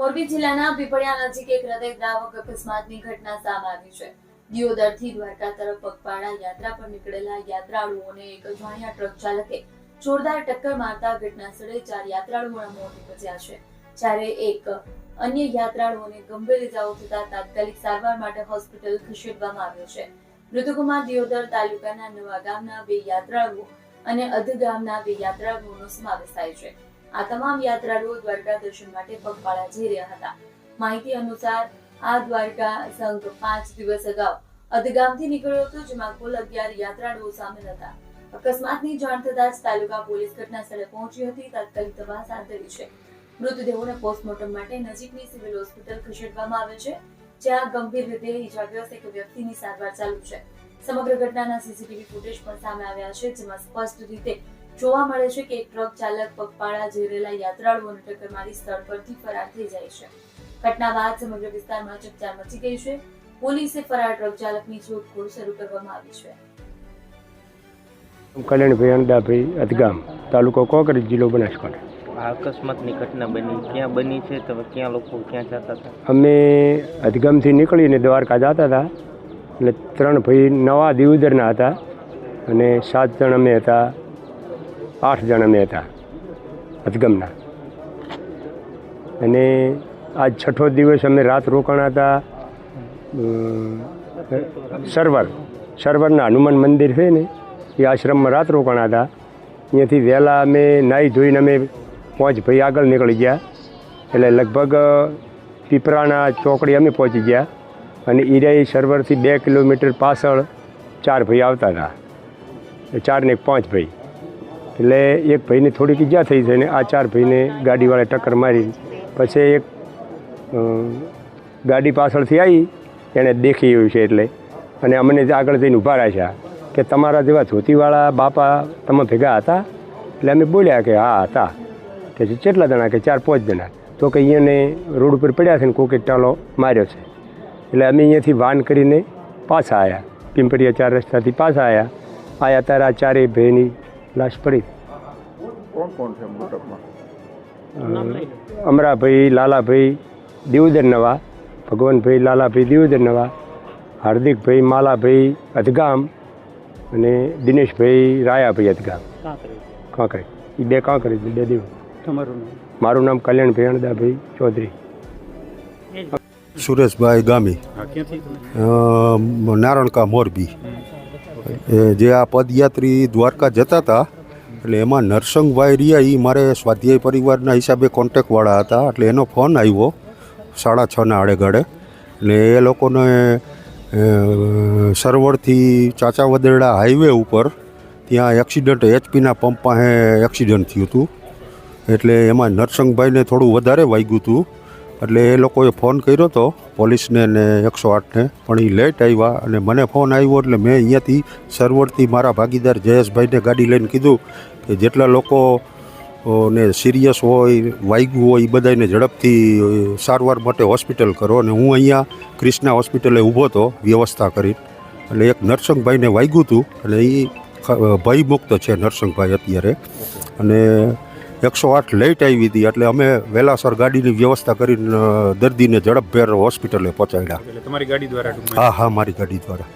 મોરબી જિલ્લાના પીપળિયા નજીક એક હૃદયદ્રાવક અકસ્માતની ઘટના સામે આવી છે. દિયોદરથી દ્વારકા તરફ પગપાળા યાત્રા પર નીકળેલા યાત્રાળુઓને એક અજાણ્યા ટ્રક ચાલકે જોરદાર ટક્કર મારતા ઘટના સ્થળે ચાર યાત્રાળુઓના મોત નીપજ્યા છે. જ્યારે એક અન્ય યાત્રાળુઓને ગંભીર ઇજાઓ થતા તાત્કાલિક સારવાર માટે હોસ્પિટલ ખસેડવામાં આવ્યો છે. મૃતકોમાં દિયોદર તાલુકાના નવા ગામના બે યાત્રાળુઓ અને અધ ગામના બે યાત્રાળુઓનો સમાવેશ થાય છે. આ તમામ યાત્રાળુઓ દ્વારકા દર્શન માટે પગપાળા જઈ રહ્યા હતા. માહિતી અનુસાર, આ દ્વારકા સંઘ પાંચ દિવસ અગાઉ અધગામથી નીકળ્યો હતો, જેમાં કુલ અગિયાર યાત્રાળુઓ સામેલ હતા. અકસ્માતની જાણ થતાં જ તાલુકા પોલીસ ઘટના પહોંચી હતી. તાત્કાલિક તપાસ હાથ ધરી છે. મૃતદેહોને પોસ્ટમોર્ટમ માટે નજીકની સિવિલ હોસ્પિટલ ખસેડવામાં આવે છે, જ્યાં ગંભીર રીતે ઇજાગ્રસ્ત એક વ્યક્તિની સારવાર ચાલુ છે. સમગ્ર ઘટનાના સીસીટીવી ફૂટેજ પણ સામે આવ્યા છે, જેમાં સ્પષ્ટ રીતે જોવા મળે છે કે એક ટ્રક ચાલક પગપાળા જઈ રહેલા યાત્રાળુઓને ટક્કર મારી સ્થળ પરથી ફરાર થઈ જાય છે. ઘટના બાદ સમગ્ર વિસ્તારમાં ચકચાર મચી ગઈ છે. પોલીસે ફરાર ટ્રક ચાલકની શોધખોળ શરૂ કરવામાં આવી છે. કલ્યાણભાઈ અંડાભાઈ અધગામ તાલુકો કોકરેજ જિલ્લો બનાસકાંઠા. આ અકસ્માતની ઘટના બની ક્યાં બની છે? તમે ક્યાં લોકો ક્યાં જતા હતા? અમે અધગમથી નીકળીને દ્વારકા જતા હતા. એટલે ત્રણ ભાઈ નવા દિવદરના હતા અને સાત જણ અમે હતા. આઠ જણ અમે હતા, અજગમના. અને આજ છઠ્ઠો દિવસ અમે રાત રોકાણા હતા સરવર. સરવરના હનુમાન મંદિર છે ને, એ આશ્રમમાં રાત રોકાણા હતા. અહીંયાથી વહેલા અમે નાહી ધોઈને અમે પાંચ ભાઈ આગળ નીકળી ગયા. એટલે લગભગ પીપરાના ચોકડી અમે પહોંચી ગયા. અને ઈરાઈ સર્વરથી બે કિલોમીટર પાછળ ચાર ભાઈ આવતા હતા. ચાર ને પાંચ ભાઈ. એટલે એક ભાઈને થોડીક ઈજા થઈ છે ને આ ચાર ભાઈને ગાડીવાળા ટક્કર મારી. પછી એક ગાડી પાછળથી આવી એણે દેખી એવું છે એટલે. અને અમને આગળ જઈને ઊભા રાખ્યા કે તમારા જેવા ધોતીવાળા બાપા તમે ભેગા હતા? એટલે અમે બોલ્યા કે હા, હતા. કે કેટલા જણા કે ચાર પાંચ જણા. તો કે અહીંયાને રોડ ઉપર પડ્યા છે ને કોકે ટાલો માર્યો છે. એટલે અમે અહીંયાથી વાન કરીને પાછા આવ્યા પિંપરિયા ચાર રસ્તાથી પાછા આવ્યા આયા ત્યારે આ ચારેય ભાઈની લાશ પડી. કોણ કોણ છે મૃતકમાં અમરાભાઈ લાલાભાઈ દિવદર નવા ભગવાનભાઈ લાલાભાઈ દિવદર નવા હાર્દિકભાઈ માલાભાઈ અધગામ અને દિનેશભાઈ રાયાભાઈ અધગામ. કાંકરે. એ બે કાંકરે બે દેવ. મારું નામ કલ્યાણભાઈ અણદાભાઈ ચૌધરી. સુરેશભાઈ ગામી. નારણકા મોરબી. જે આ પદયાત્રી દ્વારકા જતા હતા એટલે એમાં નરસંગભાઈ રહ્યા એ મારે સ્વાધ્યાય પરિવારના હિસાબે કોન્ટેક્ટવાળા હતા. એટલે એનો ફોન આવ્યો સાડા છના આડેગાડે એટલે એ લોકોને અ, સરવડથી ચાચા વદરડા હાઈવે ઉપર ત્યાં એક્સિડન્ટ એચપીના પંપ પાસે એક્સિડન્ટ થયું હતું. એટલે એમાં નરસંગભાઈને થોડું વધારે વાગ્યું હતું. એટલે એ લોકોએ ફોન કર્યો હતો પોલીસને ને એકસો આઠને, પણ એ લેટ આવ્યા અને મને ફોન આવ્યો એટલે મેં અહીંયાથી સરવડથી મારા ભાગીદાર જયેશભાઈને ગાડી લઈને કીધું કે જેટલા લોકો ને સિરિયસ હોય વાગ્યું હોય એ બધાને ઝડપથી સારવાર માટે હોસ્પિટલ કરો અને હું અહીંયા ક્રિષ્ના હોસ્પિટલે ઊભો હતો વ્યવસ્થા કરી. એટલે એક નરસંગભાઈને વાગ્યું હતું અને એ ભયમુક્ત છે નરસંગભાઈ અત્યારે. અને એકસો આઠ લેટ આવી હતી એટલે અમે વહેલાસર ગાડીની વ્યવસ્થા કરીને દર્દીને ઝડપભેર હોસ્પિટલે પહોંચાડ્યા. તમારી ગાડી દ્વારા હા હા મારી ગાડી દ્વારા.